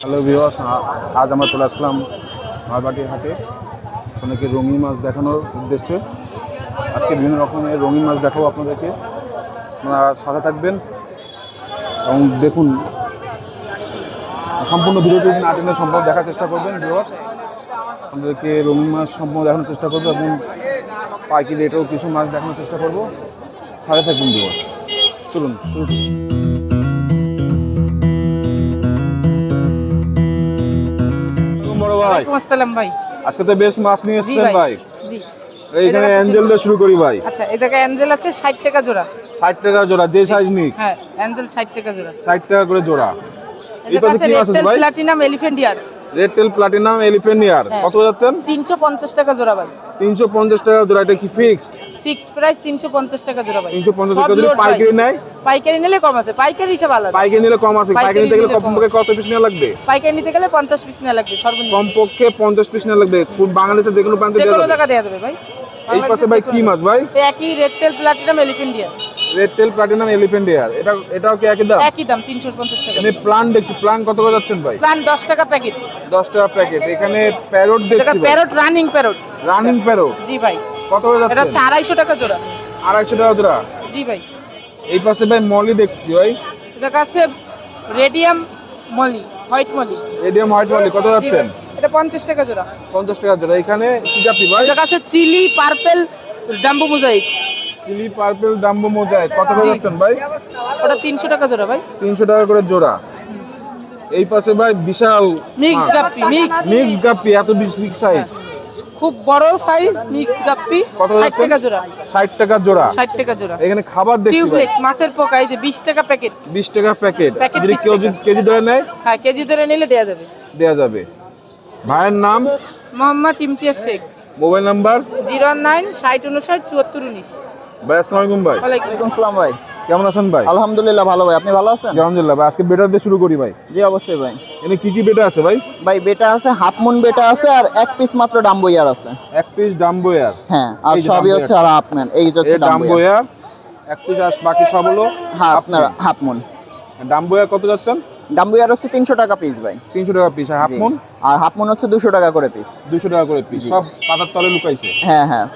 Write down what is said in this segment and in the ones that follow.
Hello viewers আজ আমরা চলে আসলাম মারবাটির হাটে। অনেকে রঙিন মাছ দেখানোর উদ্দেশ্যে। আজকে বিভিন্ন রকমের রঙিন মাছ দেখাবো আপনাদেরকে। আপনারা সাথে থাকবেন এবং দেখুন, সম্পূর্ণ ভিডিওটি না টেনে সম্পূর্ণ দেখার চেষ্টা করবেন ভিওয়ার্স আপনাদেরকে রঙিন মাছ সম্পূর্ণ দেখানোর চেষ্টা করব এবং পাইকি রেটেও কিছু মাছ দেখানোর চেষ্টা করব। সাথে থাকবেন ভিওয়ার্স চলুন, শুরু বড় ভাই। আসসালাম ভাই। আজকে তো বেশ মাছ নিয়ে জি ভাই এইখানে অ্যাঞ্জেল দিয়ে শুরু করি ভাই। আচ্ছা এটাকে অ্যাঞ্জেল আছে ষাট টাকা জোড়া। ষাট টাকা জোড়া যে সাইজ নিক। হ্যাঁ অ্যাঞ্জেল ষাট টাকা জোড়া। ষাট টাকা করে জোড়া। পাশে কি মাছ আছে ভাই? Platinum elephant ear. Red tail platinum elephant ear. কত যাচ্ছেন? তিনশো পঞ্চাশ টাকা জোড়া ভাই। তিনশো পঞ্চাশ টাকা জোড়া এটা কি ফিক্সড ফিক্সড প্রাইস তিনশো পঞ্চাশ টাকা জোড়া ভাই। 350 টাকা যদি পাইকারি নেয়? পাইকারি নিলে কম আছে পাইকারি হিসাব আলাদা। পাইকারি নিলে কম আছে পাইকারি নিতে গেলে কমপক্ষে কত পিস নেওয়া লাগবে? পাইকারি নিতে গেলে পঞ্চাশ পিস নেওয়া লাগবে সর্বনিম্ন। কমপক্ষে পঞ্চাশ পিস নেওয়া লাগবে পুরো বাংলাদেশের যে কোনো প্রান্তে যে দেওয়া কোনো যাবে। জায়গা দেওয়া যাবে ভাই। এই পাশে ভাই কি মাছ ভাই? একই red tail platinum elephant ear red tail platinum elephant ear এটা এটাও কি একই দাম? একই দাম তিনশো পঞ্চাশ টাকা। আমি প্লান দেখছি প্লান কত করে যাচ্ছেন ভাই? প্লান দশ টাকা প্যাকেট দশ টাকা প্যাকেট এখানে প্যারোট এটা দেখছি parrot running parrot running parrot জি ভাই। কত করে যাচ্ছে হচ্ছে আড়াইশো টাকা জোড়া। আড়াইশো টাকা জোড়া? জি ভাই। এই পাশে ভাই মলি দেখছি ভাই। এটা কাছে radium molly white molly. Radium white molly. কত জি যাচ্ছেন? এটা পঞ্চাশ টাকা জোড়া। পঞ্চাশ টাকা জোড়া। এখানে জাতি ভাই? এটা কাছে chili purple dumbo mosaic. Chili purple dumbo mosaic কত করে যাচ্ছেন ভাই? ওটা তিনশো টাকা জোড়া ভাই। তিনশো টাকা করে জোড়া। এই পাশে ভাই বিশাল mixed guppy mixed mix guppy এত বিগ সাইজ খুব বড় সাইজ মিক্সড গাপ্পি কত ষাট যাচ্ছেন? টাকা জোড়া। ষাট টাকা জোড়া। ষাট টাকা জোড়া। এখানে খাবার দেখছি টিউবলেক্স মাছের পোকা এই যে বিশ টাকা প্যাকেট বিশ টাকা প্যাকেট যদি কেউ কেজি ধরে নেয়? হ্যাঁ কেজি ধরে নিলে দেওয়া যাবে। দেওয়া যাবে। ভাইয়ের নাম? Mohammad Imtiaz Sheikh. Mobile number? Zero nine ষাট উনষাট চুয়াত্তর উনিশ। ভাই আসসালামু আলাইকুম ভাই। ওয়ালাইকুম আসসালাম ভাই। কেমন আছেন ভাই? আলহামদুলিল্লাহ ভালো ভাই আপনি ভালো আছেন? আলহামদুলিল্লাহ ভাই আজকে বেটার দিয়ে শুরু করি ভাই। জি অবশ্যই ভাই। এখানে কি কি বেটা আছে ভাই? ভাই বেটা আছে হাফ মুন বেটা আছে আর এক পিস মাত্র ডাম্বয়ার আছে। এক পিস ডাম্বয়ার। হ্যাঁ আর সবই হচ্ছে আর ম্যান এই হচ্ছে ডাম্বো ডাম্বো ইয়ার এয়ার এক পিস আর বাকি সব হলো হ্যাঁ আপনার হাফ মুন ডাম্বয়ার কত যাচ্ছেন? ডাম্বো ইয়ার হচ্ছে তিনশো টাকা পিস ভাই। তিনশো টাকা পিস আর হাফ। মন আর হাফ মুন হচ্ছে দুশো টাকা করে পিস দুশো টাকা করে পিস সব পাতার তলে লুকাইছে? হ্যাঁ হ্যাঁ।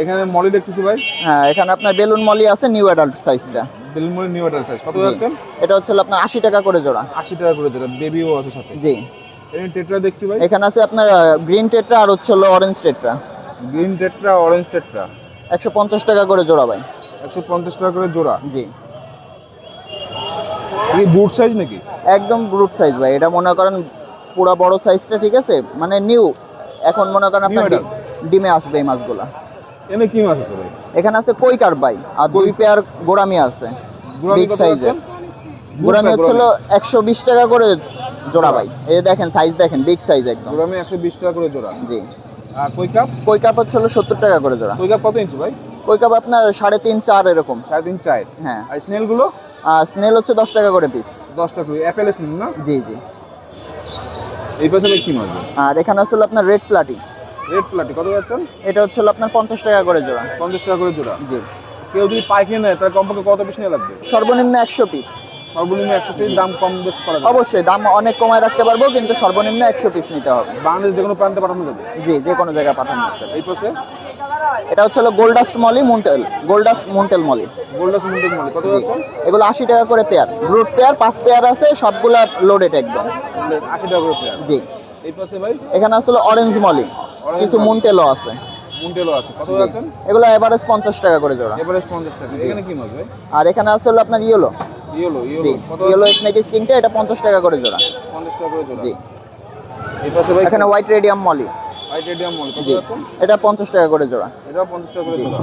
এখানে মলি দেখতেছি ভাই। হ্যাঁ এখানে আপনার বেলুন মলি আছে নিউ অ্যাডাল্ট সাইজটা বেলমলি নিউ অর্ডার সাইজ কত। যাচ্ছেন? এটা হচ্ছে আপনার আশি টাকা করে জোড়া। আশি টাকা করে যেটা বেবিও আছে সাথে। জি। এখানে টেট্রা দেখছি ভাই। এখানে আছে আপনার গ্রিন টেট্রা আর হচ্ছে হলো orange tetra green tetra orange tetra একশো পঞ্চাশ টাকা করে জোড়া ভাই। একশো পঞ্চাশ টাকা করে জোড়া? জি। এই বুট সাইজ নাকি? একদম ব্রুট সাইজ ভাই এটা মনে করেন পুরো বড় সাইজটা ঠিক আছে? মানে নিউ এখন মনে করেন আপনার ডিমে আসবে এই মাছগুলা। এখানে কি মাছ আছে ভাই? এখানে আছে কই কার ভাই? আর দুই পেয়ার গোড়ামি আছে। বিগ কত সাইজের যাচ্ছেন? গোড়ামি হচ্ছে একশো বিশ টাকা করে জোড়া ভাই। এই দেখেন সাইজ দেখেন বিগ সাইজ একদম। গোড়ামি একশো বিশ টাকা করে জোড়া। জি। আর কই কাপ কই কাপ হচ্ছে হলো সত্তর টাকা করে জোড়া। কই কাপ কত ইঞ্চি ভাই? কই কাপ আপনার সাড়ে তিন চার এরকম। সাড়ে তিন চার। হ্যাঁ। আর স্নেলগুলো? আর স্নেল হচ্ছে দশ টাকা করে পিস দশ টাকা করে। অ্যাপেল স্নেল না? জি জি। এই পাশে কি মাছ আর এখানে হচ্ছে আপনার রেড প্লাটি রেড প্লাটি কত যাচ্ছেন? এটা হচ্ছে আপনার পঞ্চাশ টাকা করে জোড়া। পঞ্চাশ টাকা করে জোড়া। জি। কেউ যদি পাইকারি নেয় তাহলে কমপক্ষে কত পিস নিয়ে লাগবে? সর্বনিম্ন একশো পিস। সর্বনিম্ন একশো পিস দাম কম বেশ করা যাবে। অবশ্যই দাম অনেক কমায় রাখতে পারব কিন্তু সর্বনিম্ন একশো পিস নিতে হবে। বাংলাদেশ যে কোনো প্রান্তে পাঠানো যাবে? জি যে কোনো জায়গায় পাঠানো যেতে এই পাশে? এটা হচ্ছে গোল্ডাস্ট মলি মুন্টেল গোল্ডাস্ট মুন্টেল মলি গোল্ডাস মুন্ডের মালি কত এগুলো আশি টাকা করে পেয়ার ব্রুট পেয়ার পাঁচ পেয়ার আছে সবগুলা লোডেড একদম। আশি টাকা করে পেয়ার জি। এই পাশে ভাই? এখানে আসলে অরেঞ্জ মলি কিছু মুন্টেলও আছে। কত এগুলো এভারেজ পঞ্চাশ টাকা করে জোড়া। এভারেজ পঞ্চাশ টাকা। এখানে কি মাছ ভাই? আর এখানে আছে আপনার yellow yellow yellow yellow snake স্কিনটা এটা পঞ্চাশ টাকা করে জোড়া। পঞ্চাশ টাকা করে জোড়া। জি। এই পাশে ভাই? এখানে white radium molly white radium molly কত জি। এটা পঞ্চাশ টাকা করে জোড়া। এটাও পঞ্চাশ টাকা করে জোড়া।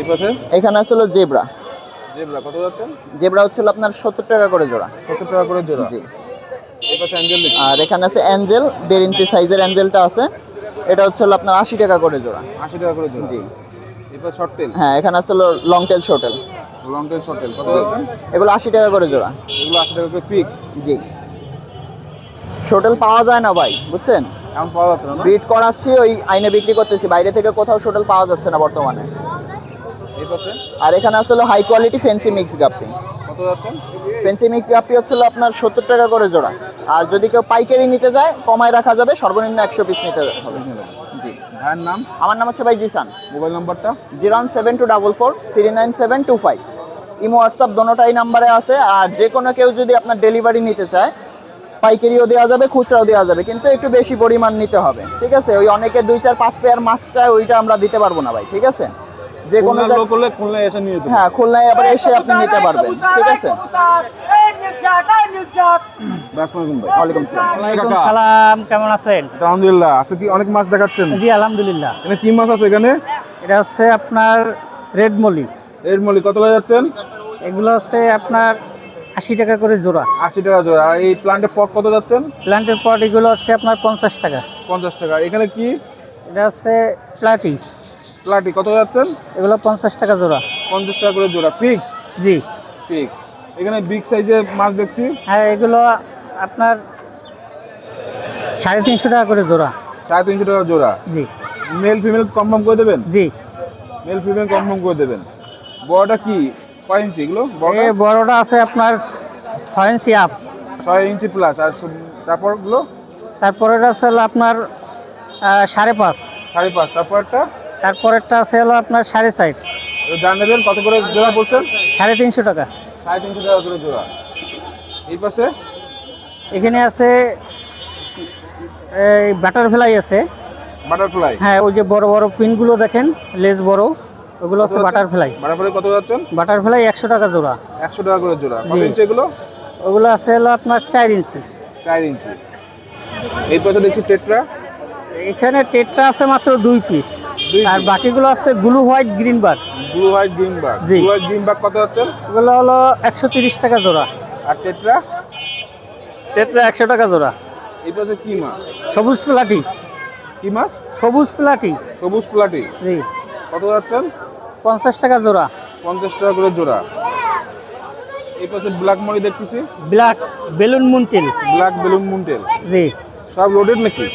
এই পাশে? এখানে আছে জেব্রা জেব্রা কত যাচ্ছেন জেব্রা হচ্ছে আপনার সত্তর টাকা করে জোড়া। সত্তর টাকা করে জোড়া। জি। আর এখানে আছে অ্যাঞ্জেল দেড় ইঞ্চি সাইজের অ্যাঞ্জেলটা আছে। এটা হচ্ছে আপনার আশি টাকা করে জোড়া। আশি টাকা করে জোড়া। জি। হ্যাঁ এখানে আছে হলো long tail short tail long tail short tail কত জি। যাচ্ছেন এগুলো আশি টাকা করে জোড়া। এগুলো আশি টাকা করে ফিক্সড জি। শোটেল পাওয়া যায় না ভাই বুঝছেন? ব্রিড করাচ্ছি ওই আইনে বিক্রি করতেছি। বাইরে থেকে কোথাও শোটেল পাওয়া যাচ্ছে না বর্তমানে। আর এখানে আসলে high quality fancy mix guppy কত যাচ্ছেন? মিক্স গাপ্পি হচ্ছিল আপনার সত্তর টাকা করে জোড়া। আর যদি কেউ পাইকারি নিতে যায় কমায় রাখা যাবে সর্বনিম্ন একশো পিস নিতে হবে। জি। ভাইয়ের নাম? আমার নাম হচ্ছে ভাই জিসান। মোবাইল নাম্বারটা? Zero one seven two double four three nine seven two five. Imo WhatsApp দোনোটাই নাম্বারে আছে আর যে কোনো কেউ যদি আপনার ডেলিভারি নিতে চায় পাইকারিও দেওয়া যাবে খুচরাও দেওয়া যাবে কিন্তু একটু বেশি পরিমাণ নিতে হবে। ঠিক আছে? ওই অনেকে দুই চার পাঁচ পেয়ার মাছ চায় ওইটা আমরা দিতে পারব না ভাই ঠিক আছে? যে কোনো খুলনায় এসে নিয়ে হ্যাঁ খুলনায় আবার এসে আপনি নিতে পারবেন। ঠিক আছে? ওয়ালাইকুম। সালাম। কেমন আছেন? আলহামদুলিল্লাহ আছে কি অনেক মাছ দেখাচ্ছেন? জি আলহামদুলিল্লাহ। এখানে কি মাছ আছে এখানে? এটা হচ্ছে আপনার রেড মলি। এর মলি কত করে যাচ্ছেন? এগুলো হচ্ছে আপনার আশি টাকা করে জোড়া। আশি টাকা জোড়া। আর এই প্লান্টের পট কত যাচ্ছেন? প্ল্যান্টের পট এগুলো হচ্ছে আপনার পঞ্চাশ টাকা। পঞ্চাশ টাকা। এখানে কি? এটা হচ্ছে প্লাটি প্লাটি কত যাচ্ছেন? এগুলো পঞ্চাশ টাকা জোড়া। পঞ্চাশ টাকা করে জোড়া। ফিক্স জি। ফিক্স এখানে বিগ সাইজে মাছ দেখছি। হ্যাঁ এগুলো আপনার সাড়ে তিনশো টাকা করে জোড়া। সাড়ে তিনশো টাকা জোড়া। জি। মেল ফিমেল কনফার্ম করে দেবেন? জি। মেল ফিমেল কনফার্ম করে দেবেন। বড়টা কি? কয় ইঞ্চি এগুলো? বড়টা? এ বড়টা আছে আপনার ছয় ইঞ্চি আপ ছয় ইঞ্চি প্লাস আর তারপরগুলো? তারপরে আছে আপনার সাড়ে পাঁচ। সাড়ে পাঁচ। তারপরটা? তারপরেরটা আছে হলো আপনার সাড়ে চার। নেবেন কত করে জোড়া বলছেন? সাড়ে তিনশো টাকা। সাড়ে তিনশো টাকা করে জোড়া। এই পাশে? এখানে আছে এই বাটারফ্লাই আছে। বাটারফ্লাই হ্যাঁ ওই যে বড় বড় পিনগুলো দেখেন লেজ বড় ওগুলো হচ্ছে বাটারফ্লাই বাটারফ্লাই কত যাচ্ছেন? বাটারফ্লাই একশো টাকা জোড়া। একশো টাকা করে জোড়া। কত ইঞ্চি এগুলো? ওগুলো আছে হলো আপনার চার ইঞ্চি। চার ইঞ্চি। এই পাশে দেখছি টেট্রা। এখানে টেট্রা আছে মাত্র দুই পিস আর। বাকিগুলো আছে ব্লু হোয়াইট গ্রিন বার ব্লু হোয়াইট গ্রিন জি। ব্লু হোয়াইট গ্রিন বাগ কত যাচ্ছেন এগুলো হলো একশো তিরিশ টাকা জোড়া। আর টেট্রা? টেট্রা একশো টাকা জোড়া। এই পাশে কি মাছ? সবুজ প্লাটি। কি মাছ? সবুজ প্লাটি। সবুজ প্লাটি। জি। কত যাচ্ছেন পঞ্চাশ টাকা জোড়া। পঞ্চাশ টাকা করে জোড়া। এই পাশে ব্ল্যাক মরি দেখতেছি। ব্ল্যাক বেলুন মুনটিল। Black balloon মুন্টেল। জি। সব লোডেড নাকি?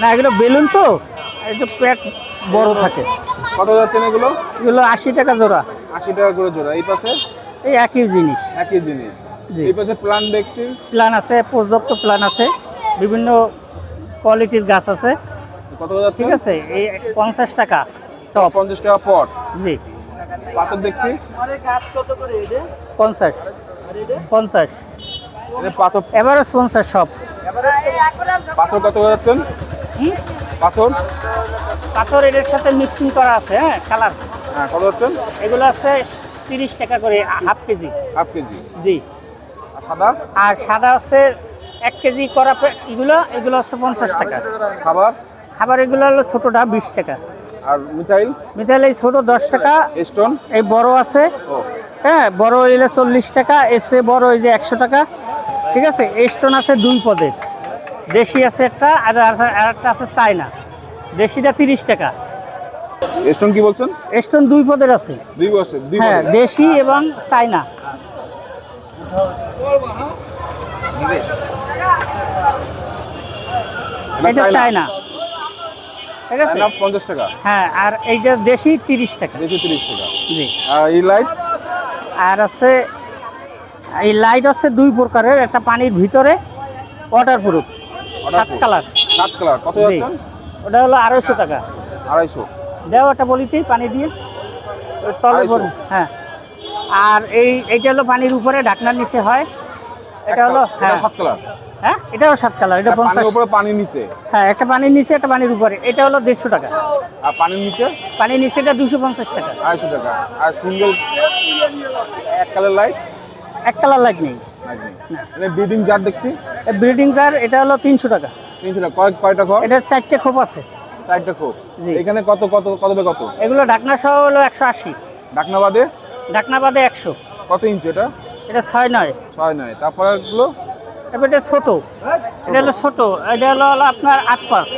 না এগুলো বেলুন তো যে পেট বড় থাকে। কত যাচ্ছেন এগুলো? এগুলো আশি টাকা জোড়া। আশি টাকা করে জোড়া। এই পাশে? এই একই জিনিস। একই জিনিস। এই পাশে প্লান দেখছি। প্ল্যান আছে পর্যাপ্ত প্ল্যান আছে। বিভিন্ন কোয়ালিটির গাছ আছে। কত যাচ্ছে? ঠিক আছে এই পঞ্চাশ টাকা টপ। পঞ্চাশ টাকা পট। জি। পাথর দেখছি। পঞ্চাশ। পঞ্চাশ। পাথর এভারেজ পঞ্চাশ সব। পাথর কত যাচ্ছেন? পাথর? পাথর এদের সাথে মিক্সিং করা আছে হ্যাঁ কালার হ্যাঁ কত যাচ্ছেন এগুলো আছে তিরিশ টাকা করে হাফ কেজি। Half kg. জি। সাদা? আর সাদা আছে এক কেজি করা এগুলো এগুলো হচ্ছে পঞ্চাশ টাকা। খাবার? খাবার এগুলো হলো ছোটোটা বিশ টাকা। আর মিঠাইল? মিঠাইল এই ছোটো দশ টাকা। স্টোন এই বড় আছে। হ্যাঁ বড় হইলে চল্লিশ টাকা এসে বড় এই যে একশো টাকা। ঠিক আছে স্টোন আছে দুই পদের। দেশি আছে একটা আর আছে- একটা আছে চায়না। দেশিটা তিরিশ টাকা। স্টোন কি বলছেন? স্টোন দুই পদের আছে। দুই দুই হ্যাঁ দেশি এবং চায়না। এটা চায়না। ঠিক আছে? পঞ্চাশ টাকা। হ্যাঁ আর এইটা দেশি তিরিশ টাকা। দেশি তিরিশ টাকা। জি। আর এই লাইট আর আছে এই লাইট আছে দুই প্রকারের একটা পানির ভিতরে ওয়াটার প্রুফ সাত কালার সাত কালার কত যাচ্ছেন? ওটা হলো আড়াইশো টাকা। আড়াইশো। দেও একটা বলিতেই পানি দিয়ে? তলে? পড়ে হ্যাঁ। আর এই এইটা হলো পানির উপরে ঢাকনার নিচে হয়। এটা হলো হ্যাঁ। সাত কালার হ্যাঁ এটাও সাত কালার এটা পঞ্চাশ। উপরে পানির নিচে? হ্যাঁ একটা পানির নিচে একটা পানির উপরে। এটা হলো দেড়শো টাকা। আর পানির নিচে? পানির নিচে এটা দুশো পঞ্চাশ টাকা। আড়াইশো টাকা। আর সিঙ্গেল এক কালার লাইট এক কালার লাইট নেই। এটা ব্রিডিং জার দেখছি? ব্রিডিং জার এটা হলো তিনশো টাকা। তিনশো টাকা। কয় কয়টা ঘর এটার চারটে খোপ আছে। চারটা খোপ। এখানে কত কত কত কত? এগুলো ঢাকনা সহ হলো একশো আশি। ডাকনা বাদে? ঢাকনা বাদে একশো। কত ইঞ্চি এটা? এটা ছয় নয়। ছয় নয়। তারপরে গুলো এবার এটা ছোট। এটা হলো ছোট। এটা হলো হলো আপনার আট পাঁচ।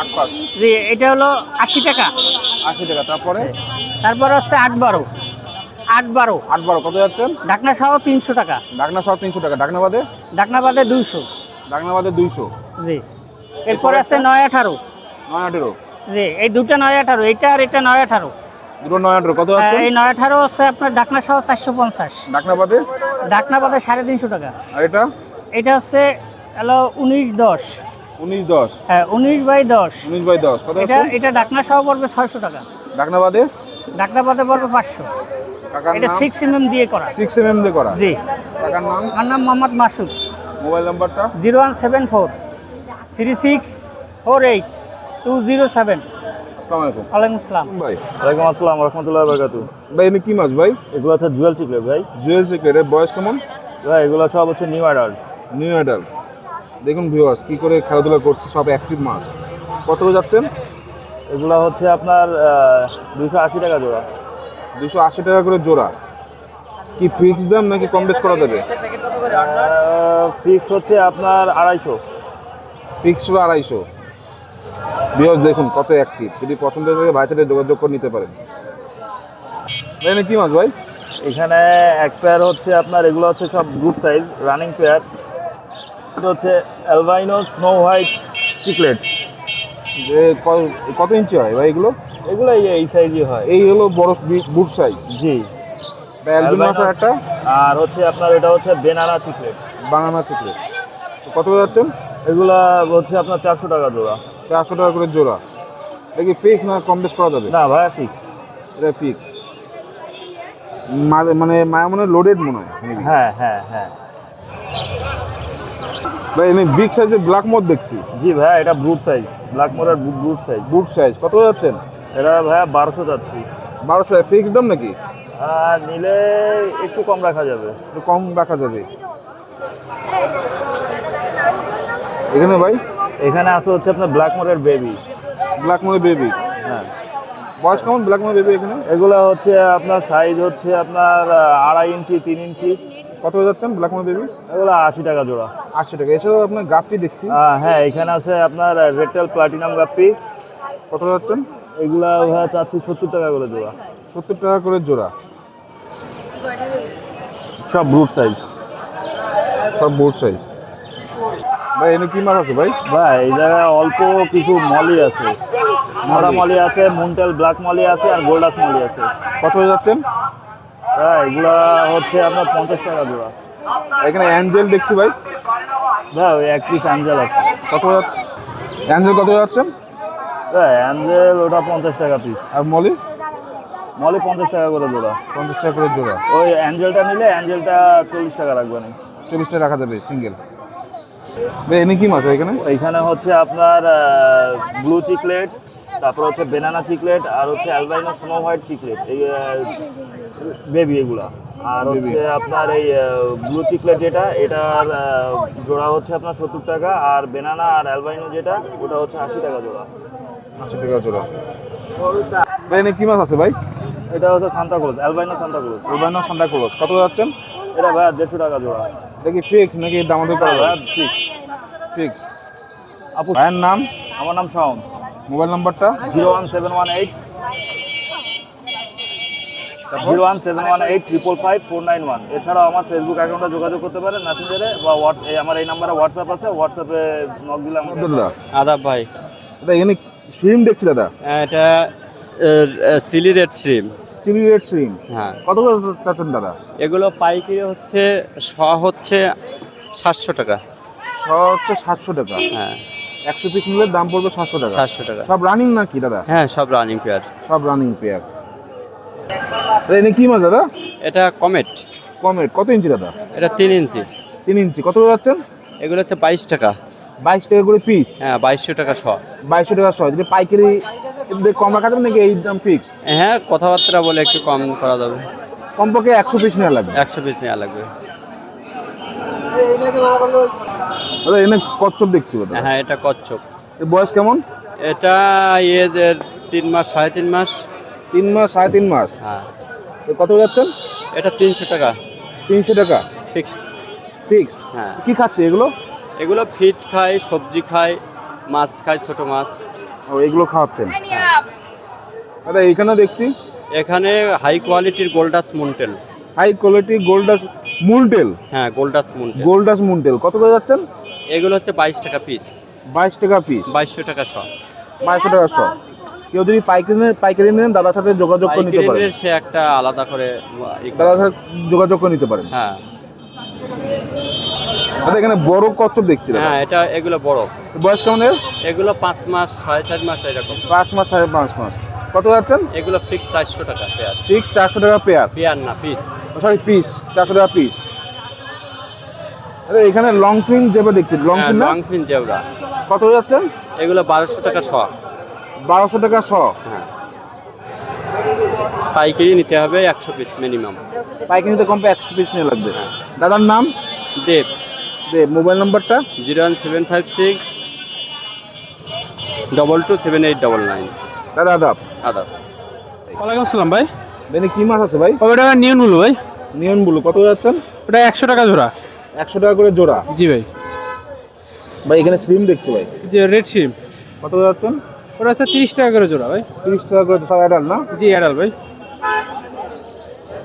আট পাঁচ। জি এটা হলো আশি টাকা। আশি টাকা। তারপরে? তারপর হচ্ছে আট বারো। আট বারো আট বারো কত যাচ্ছেন? ঢাকনা সহ তিনশো টাকা। ডাকনা সব তিনশো টাকা। ডাকনা বাদে ঢাকনা বাদে দুইশো। বাদে দুইশো। জি। এরপরে আছে নয় আঠারো। নয় আঠেরো। জি এই দুটো নয় আঠারো। এটা আর এটা নয় আঠারো। দুটো নয় আঠেরো। কত আর এই নয় আঠারো হচ্ছে আপনার ঢাকনা সহ চারশো পঞ্চাশ। ডাকনা বাদে ঢাকনা বাদে সাড়ে তিনশো টাকা। আর এটা? এটা হচ্ছে উনিশ দশ। উনিশ দশ। হ্যাঁ উনিশ বাই দশ। উনিশ বাই দশ। কত এটা এটা ডাকনা সহ পড়বে ছয়শো টাকা। ডাকনা বাদে পড়বে পাঁচশো। এটা নাম? সিক্স এম দিয়ে করা। সিক্স এম এম দিয়ে করা? জি। কাকার নাম? আমার নাম মোহাম্মদ মাসুদ। মোবাইল নাম্বারটা? Zero one seven four three six four eight two zero seven. আসসালামু আলাইকুম। ভাই ওয়ালাইকুম আসসালাম রহমতুল্লাহ বারকাতু ভাই কি মাছ ভাই? এগুলো হচ্ছে জুয়েল ভাই। জুয়েল বয়স কেমন? ভাই এগুলো সব হচ্ছে নিউ অ্যাডাল্ট। নিউ অ্যাডাল দেখুন ভিউয়ার্স কি করে খেলাধুলা করছে সব অ্যাক্টিভ মাছ। কত যাচ্ছেন? এগুলো হচ্ছে আপনার দুশো আশি টাকা জোড়া। দুশো আশি টাকা করে জোড়া। কি ফিক্স দাম নাকি কম বেশ করা যাবে? ফিক্স হচ্ছে আপনার আড়াইশো। ফিক্স হলো আড়াইশো। ভিউয়ার্স দেখুন কত অ্যাক্টিভ যদি পছন্দ হয়ে থাকে ভাইয়ের সাথে যোগাযোগ করে নিতে পারেন। ভাই এনে কি মাছ ভাই? এখানে এক পেয়ার হচ্ছে আপনার এগুলো হচ্ছে সব গুড সাইজ রানিং পেয়ার এটা হচ্ছে অ্যালবাইনো স্নো হোয়াইট চিকলেট কত ইঞ্চি হয় ভাই এগুলো? এগুলো এই এই সাইজই হয়। এই হলো বড় বুট সাইজ জি। অ্যালবিন মাছের একটা। আর হচ্ছে আপনার এটা হচ্ছে বেনানা চিকলেট বানানা চিকলে কত করে যাচ্ছেন? এগুলা হচ্ছে আপনার চারশো টাকা জোড়া। চারশো টাকা করে জোড়া। দেখি ফিক্স না কম বেশ করা যাবে? না ভাইয়া ফিক্স এটা ফিক্স মানে মায়া মনে লোডেড মনে হয় হ্যাঁ হ্যাঁ হ্যাঁ। ভাই এমনি বিগ সাইজের ব্ল্যাক মদ দেখছি। জি ভাইয়া এটা ব্রুট সাইজ ব্ল্যাক মোড়ার ব্রুট সাইজ বুট সাইজ কত যাচ্ছেন? এটা ভাইয়া বারোশো যাচ্ছি। বারোশো ফিক্স দাম নাকি? আর নিলে একটু কম রাখা যাবে। একটু কম রাখা যাবে। এখানে ভাই? এখানে আছে হচ্ছে আপনার ব্ল্যাক মোড়ের বেবি ব্ল্যাক মনে বেবি হ্যাঁ। বয়স কেমন ব্ল্যাক মনে বেবি এখানে? এগুলো হচ্ছে আপনার সাইজ হচ্ছে আপনার আড়াই ইঞ্চি তিন ইঞ্চি। কত যাচ্ছেন ব্ল্যাক মনে বেবি এগুলো আশি টাকা জোড়া। আশি টাকা। এছাড়াও আপনার গাপটি দেখছি। হ্যাঁ এখানে আছে আপনার রেটেল প্লাটিনাম গাপ্পি। কত যাচ্ছেন? এগুলা ভাইয়া চাচ্ছি সত্তর টাকা করে জোড়া। সত্তর টাকা করে জোড়া। সব ব্রুট সাইজ সব বোর্ড সাইজ ভাই এনে কি মাছ আছে ভাই? ভাই এই জায়গায় অল্প কিছু মলি আছে। মরা মলি। আছে মুন্টেল ব্ল্যাক মলি আছে আর গোল্ডাস মলি আছে। কত যাচ্ছেন? হ্যাঁ এগুলা হচ্ছে আপনার পঞ্চাশ টাকা জোড়া। এখানে অ্যাঞ্জেল দেখছি ভাই। হ্যাঁ ওই এক পিস অ্যাঞ্জেল আছে। কত অ্যাঞ্জেল কত যাচ্ছেন? অ্যাঞ্জেল ওটা পঞ্চাশ টাকা পিস আর মলি? মলি পঞ্চাশ টাকা করে জোড়া। পঞ্চাশ টাকা করে জোড়া। ওই অ্যাঞ্জেলটা নিলে অ্যাঞ্জেলটা চল্লিশ টাকা রাখবেন চল্লিশ টাকা রাখা যাবে সিঙ্গেল এনে কি মাছ এখানে? এইখানে হচ্ছে আপনার ব্লু চিকলেট তারপর হচ্ছে বেনানা চিকলেট আর হচ্ছে অ্যালবাইনো স্নো হোয়াইট চিকলেট এই বেবি এগুলা। আর হচ্ছে আপনার এই ব্লু চিকলেট যেটা এটার জোড়া হচ্ছে আপনার সত্তর টাকা আর বেনানা আর অ্যালবাইনো যেটা ওটা হচ্ছে আশি টাকা জোড়া। আশি টাকা জোড়া। ভাই এনে কি মাছ আছে ভাই? এটা হচ্ছে Santa Claus albino Santa Claus রুবাইনা Santa Claus. কত যাচ্ছেন? এটা ভাই দেড়শো টাকা জোড়া। দেখি ফিক্স নাকি দামাদামি করা যাবে ঠিক ফিক্স আপু ভাইয়ের নাম? আমার নাম শাওন। মোবাইল নাম্বারটা? Zero one seven one eight. Zero one seven one eight triple five four nine one. এছাড়াও আমার ফেসবুক অ্যাকাউন্টে যোগাযোগ করতে পারেন মেসেঞ্জারে বা হোয়াটস এই আমার এই নাম্বারে হোয়াটসঅ্যাপ আছে হোয়াটসঅ্যাপে নক দিলে আদাব ভাই। দাদা এখানে শ্রিম দেখছি দাদা। এটা chili red shrimp chili red shrimp হ্যাঁ। কত করে চাচ্ছেন দাদা? এগুলো পাইকারি হচ্ছে শ হচ্ছে সাতশো টাকা। ছ হচ্ছে সাতশো টাকা। হ্যাঁ। একশো পিস নিলে দাম পড়বে সাতশো টাকা। সাতশো টাকা। সব রানিং নাকি দাদা? হ্যাঁ সব রানিং পেয়ার সব রানিং পেয়ার এনে কি মাছ দাদা? এটা কমেট কমেট কত ইঞ্চি দাদা? এটা তিন ইঞ্চি। তিন ইঞ্চি। কত করে যাচ্ছেন? এগুলো হচ্ছে বাইশ টাকা। বাইশ টাকা করে পিস হ্যাঁ বাইশশো টাকা শ। বাইশশো টাকা ছয় যদি পাইকারি কম রাখা যাবে নাকি এই দাম ফিক্স হ্যাঁ কথাবার্তা বলে একটু কম করা যাবে। কমপক্ষে একশো পিস নেওয়া লাগবে। একশো পিস নেওয়া লাগবে। দাদা এনে কচ্ছপ দেখছি দাদা হ্যাঁ এটা কচ্ছপ। এর বয়স কেমন? এটা ইয়ে যে তিন মাস সাড়ে তিন মাস। তিন মাস সাড়ে তিন মাস? হ্যাঁ। কত যাচ্ছেন? এটা তিনশো টাকা। তিনশো টাকা। ফিক্সড ফিক্সড হ্যাঁ। কি খাচ্ছে এগুলো? এগুলো ফিট খায় সবজি খায় মাছ খায় ছোট মাছ। ও এগুলো খাওয়াচ্ছেন? দাদা এইখানে দেখছি। এখানে হাই কোয়ালিটির গোল্ডাস মুন্টেল। হাই কোয়ালিটি গোল্ডাস মুলটেল হ্যাঁ গোল্ডাস মুন্টেল। গোল্ডাস মুলটেল কত করে যাচ্ছেন? এগুলো হচ্ছে বাইশ টাকা পিস বাইশ টাকা পিস বাইশশো টাকা শ। বাইশশো টাকা শো। কেউ যদি পাইকারি পাইকারি নেন দাদার সাথে যোগাযোগ করে নিতে পারেন। সে একটা আলাদা করে করে। দাদার সাথে যোগাযোগ করে নিতে পারেন। হ্যাঁ। দাদা এখানে বড় কচ্ছপ দেখছি হ্যাঁ এটা এগুলো বড়। বয়স কেমন এগুলো পাঁচ মাস সাড়ে চার মাস এরকম। পাঁচ মাস সাড়ে পাঁচ মাস। কত যাচ্ছেন? এগুলো ফিক্স চারশো টাকা পেয়ার ঠিক চারশো টাকা পেয়ার পেয়ার না পিস সরি পিস চারশো টাকা পিস আরে এখানে লং ফিন যেটা দেখছি। লং হ্যাঁ ফিন লং ফিন জেওরা কত যাচ্ছেন? এগুলো বারোশো টাকা শ। বারোশো টাকা শ। হ্যাঁ। পাইকারি নিতে হবে একশো পিস মিনিমাম পাইকারিতে কমপে একশো পিস নিয়ে লাগবে। দাদার নাম? দেব। মোবাইল নাম্বারটা? Zero one seven five six double two seven eight double nine. দাদা আদাব। আদাব। ওয়ালাইকুম আসসালাম ভাই। বেনে কি মাছ আছে ভাই? ওটা নিউ নুলু ভাই। নিয়ন ব্লু কত যাচ্ছেন? ওটা একশো টাকা জোড়া। একশো টাকা করে জোড়া? জি ভাই। ভাই এখানে স্লিম দেখছি ভাই। যে রেড শিম কত যাচ্ছেন? ওটা হচ্ছে তিরিশ টাকা করে জোড়া ভাই। তিরিশ টাকা করে সব অ্যাডাল্ট না? জি অ্যাডাল ভাই।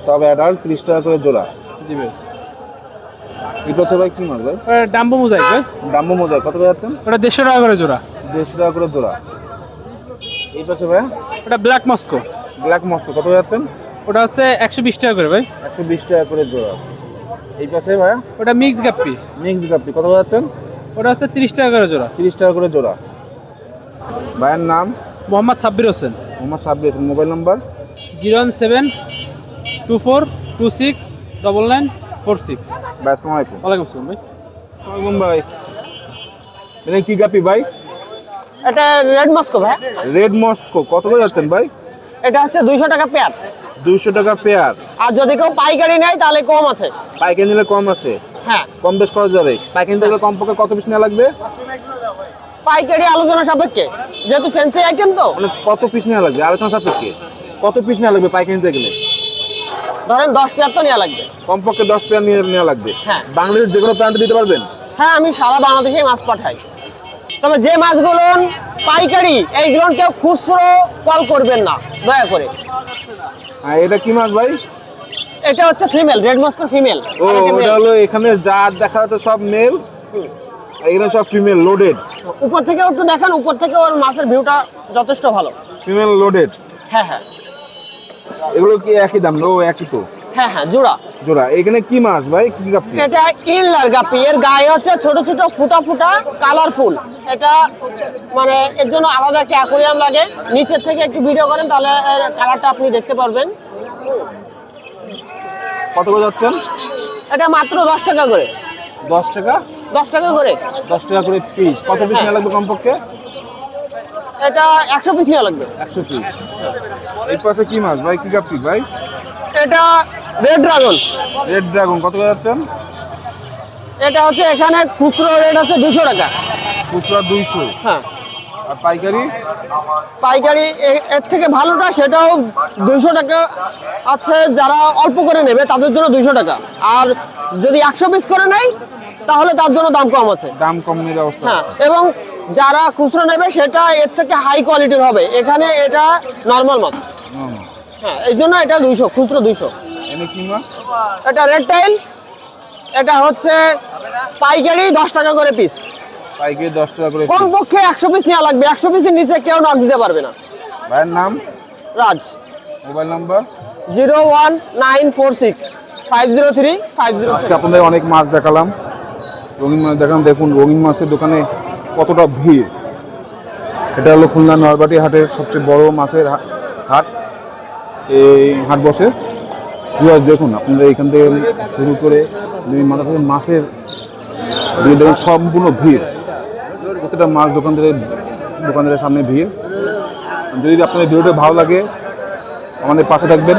সব অ্যাডাল্ট তিরিশ টাকা করে জোড়া। জি ভাই। ভাই কি মাছ ভাই? ডাম্বো মোজাইক ভাই। কত যাচ্ছেন? ওটা দেড়শো টাকা করে জোড়া। দেড়শো টাকা করে জোড়া। এই পাশে ভাই? ওটা ব্ল্যাক মস্কো। ব্ল্যাক মস্কো কত যাচ্ছেন? ওটা হচ্ছে একশো বিশ টাকা করে ভাই। একশো বিশ টাকা করে জোড়া। এই পাশে ভাই? ওটা মিক্স গাপ্পি। মিক্স গাপটি কত যাচ্ছেন? ওটা হচ্ছে তিরিশ টাকা করে জোড়া। তিরিশ টাকা করে জোড়া। ভাইয়ের নাম? Mohammad Sabbir Hossain. Mohammad Sabbir mobile number? Zero one seven two four two six double nine four six ভাই আসসালামু আলাইকুম। ওয়ালাইকুম আসসালাম ভাই। ওয়ালাইকুম ভাই। এটা কি গাপি ভাই? এটা রেড মস্কো ভাই। Red Moscow. কত করে যাচ্ছেন ভাই? এটা হচ্ছে দুইশো টাকা পেয়ার। দুইশো টাকা পেয়ার। আর যদি কেউ পাইকারি নেয় তাহলে কম আছে। পাইকারি নিলে কম আছে? হ্যাঁ। কম বেশ করা যাবে। পাইকারি কত পিস নেওয়া লাগবে? পাইকারি আলোচনা সাপেক্ষে। যেহেতু ফ্যান্সি আইটেম তো। মানে কত পিস নেওয়া লাগবে? আলোচনা সাপেক্ষে। কত পিস নেওয়া লাগবে পাইকারি নিতে গেলে? ধরেন দশ পেয়ার তো নেওয়া লাগবে। কমপক্ষে দশ পেয়ার নিয়ে নেওয়া লাগবে। হ্যাঁ। বাংলাদেশের যে কোনো প্ল্যান্টে দিতে পারবেন? হ্যাঁ আমি সারা বাংলাদেশে মাছ পাঠাই। তবে যে মাছগুলো পাইকারি এইগুলো কেউ খুচরো কল করবেন না দয়া করে। হ্যাঁ এটা কি মাছ ভাই? এটা হচ্ছে ফিমেল রেড মস্কোর ফিমেল। ও হলো এখানে যা দেখা যাচ্ছে সব মেল এখানে সব ফিমেল লোডেড উপর থেকে একটু দেখেন উপর থেকে ওর মাছের ভিউটা যথেষ্ট ভালো। ফিমেল লোডেড হ্যাঁ হ্যাঁ। এগুলো কি একই দাম? ও একই তো। হ্যাঁ হ্যাঁ জোড়া। জোড়া। এখানে কি মাছ ভাই? কি কাপি এটা ইনলার গাপি এর গায়ে হচ্ছে ছোট ছোট ফুটা ফুটা কালারফুল এটা মানে এর জন্য আলাদা একটা অ্যাকোরিয়াম লাগে। নিচের থেকে একটু ভিডিও করেন তাহলে এর কালারটা আপনি দেখতে পারবেন। কত করে যাচ্ছেন? এটা মাত্র দশ টাকা করে। দশ টাকা? দশ টাকা করে। দশ টাকা করে পিস কত পিস নেওয়া লাগবে কমপক্ষে? এটা একশো পিস নেওয়া লাগবে। একশো পিস এই পাশে কি মাছ ভাই? কি কাপি ভাই? এটা রেড ড্রাগন রেড ড্রাগন কত করে যাচ্ছেন? এটা হচ্ছে এখানে খুচরো রেট হচ্ছে দুশো টাকা। খুচরা দুইশো? হ্যাঁ। আর পাইকারি? পাইকারি এর থেকে ভালোটা সেটাও দুইশো টাকা আছে যারা অল্প করে নেবে তাদের জন্য দুইশো টাকা। আর যদি একশো পিস করে নেয় তাহলে তার জন্য দাম কম আছে। দাম কম কমের অবস্থা হ্যাঁ এবং যারা খুচরো নেবে সেটা এর থেকে হাই কোয়ালিটির হবে। এখানে এটা নর্মাল মাছ। হ্যাঁ এই জন্য এটা দুইশো খুচরো দুইশো। এটা রেড টাইল এটা হচ্ছে পাইকারি দশ টাকা করে পিস পাইকারি দশ টাকা করে কমপক্ষে একশো পিস নেওয়া লাগবে। একশো পিসের নিচে কেউ নক দিতে পারবে না। ভাইয়ের নাম? Raj. Mobile number? Zero one nine four six five zero three five zero আপনাদের অনেক মাছ দেখালাম। রঙিন মাছ দেখালাম দেখুন রঙিন মাছের দোকানে কতটা ভিড়? এটা হলো খুলনা নরবাটি হাটের সবচেয়ে বড় মাছের হাট। এই হাট বসে। দেখুন, আপনারা এখান থেকে শুরু করে মাথা মাছের দেখুন, সম্পূর্ণ ভিড়। প্রত্যেকটা মাছ দোকানদারের দোকানদারের সামনে ভিড়। যদি আপনাদের ভিডিওটা ভালো লাগে, আমাদের পাশে থাকবেন।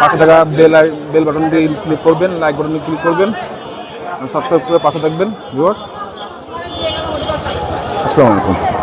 পাশে থাকা বেল বেল বাটনটি ক্লিক করবেন লাইক বাটনে ক্লিক করবেন। সাবস্ক্রাইব করে পাশে থাকবেন ভিউয়ার্স আসসালামু আলাইকুম।